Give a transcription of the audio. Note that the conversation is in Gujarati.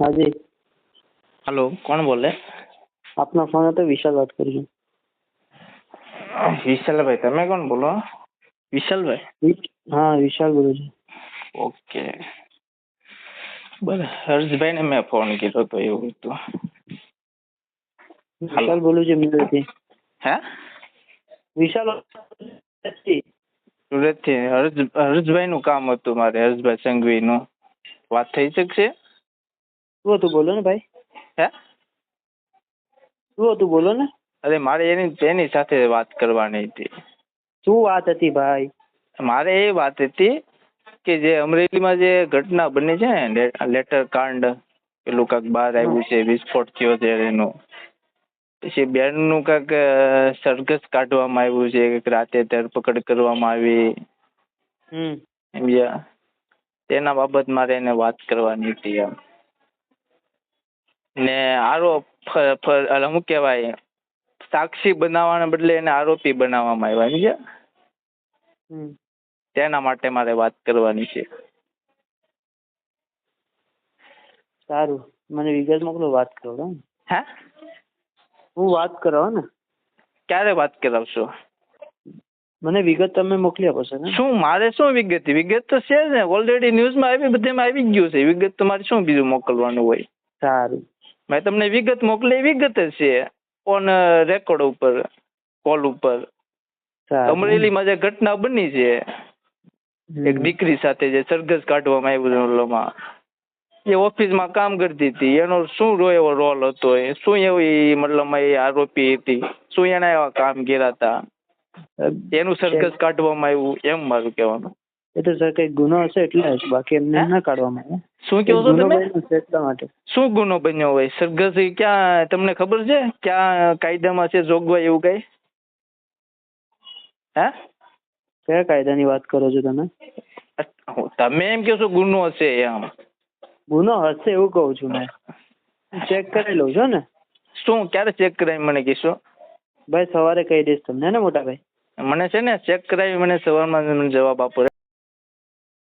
हाँ जी हेलो कौन बोल रहे આપનો ફોન હતો વિશાલ વાત કરું છું વિશાલભાઈ તમે કોણ બોલો વિશાલભાઈ વિ- હા વિશાલ બોલું છું ઓકે બરાબર હર્ષભાઈને મેં ફોન કર્યો તો એવું હતું વિશાલ બોલું છું અમદાવાદથી હે વિશાલ અમદાવાદથી. સુરતથી હર્ષ હર્ષભાઈનું કામ હતું મારે હર્ષભાઈ સંઘવીનું વાત થઈ શકશે શું હતું બોલો ને ભાઈ? હે? શું હતું બોલો ને? અરે મારે એની તેની સાથે વાત કરવાની હતી. શું વાત હતી ભાઈ? મારે એ વાત હતી કે જે અમરેલીમાં જે ઘટના બની છે ને લેટર કાંડ પેલું કાંક બહાર આવ્યું છે વિસ્ફોટ થયો છે એનું. પછી બેનનું કાંક સરઘસ કાઢવામાં આવ્યું છે કંઈક રાતે ધરપકડ કરવામાં આવી. હમ. સમજ્યા તેના બાબત મારે એને વાત કરવાની હતી એમ. ને આરોપ શું કહેવાય સાક્ષી બનાવવાના બદલે એને આરોપી બનાવવામાં આવ્યા સમજ્યા? હમ. તેના માટે મારે વાત કરવાની છે. સારું. મને વિગત મોકલો વાત કરો હા? હે વાત કરાવો ને. ક્યારે વાત કરાવશો? મને વિગત તમે મોકલી આપો છો ને શું મારે શું વિગત? વિગત તો છે ને. ઓલરેડી ન્યૂઝમાં આવી બધેમાં આવી ગયું છે. વિગત તો મારે શું બીજું મોકલવાનું હોય? સારું. મેં તમને વિગત મોકલી વિગત છે. ઓન રેકોર્ડ ઉપર કોલ ઉપર. અમરેલી અમરેલીમાં જે ઘટના બની છે એક દીકરી સાથે જે સરઘસ કાઢવામાં આવ્યું ઓલોમાં. એ ઓફિસમાં કામ કરતી હતી. એનો શું એવો રોલ હતો એ? શું એવી મતલબમાં એ આરોપી હતી? શું એના એવા કામ કર્યા હતા? એનું સરઘસ કાઢવામાં આવ્યું એમ મારું કહેવાનું. એ તો સર કઈ ગુનો હશે એટલે બાકી એમને ના કાઢવામાં આવે. શું કહો છો તમે? એટલા માટે. શું ગુનો બન્યો હોય? સરગસી ક્યાં તમને ખબર છે? ક્યાં કાયદામાં છે જોગવાઈ એવું કઈ? હે? કયા કાયદાની વાત કરો છો તમે? તમે એમ કહો છો ગુનો હશે એમ. ગુનો હશે એવું કહું છું મેં. ચેક કરી લઉં છું ને? શું ક્યારે ચેક કરાવી મને કહેશો? ભાઈ સવારે કહી દઈશ તમને ને મોટા ભાઈ મને છે ને ચેક કરાવી મને સવારમાં જવાબ આપો.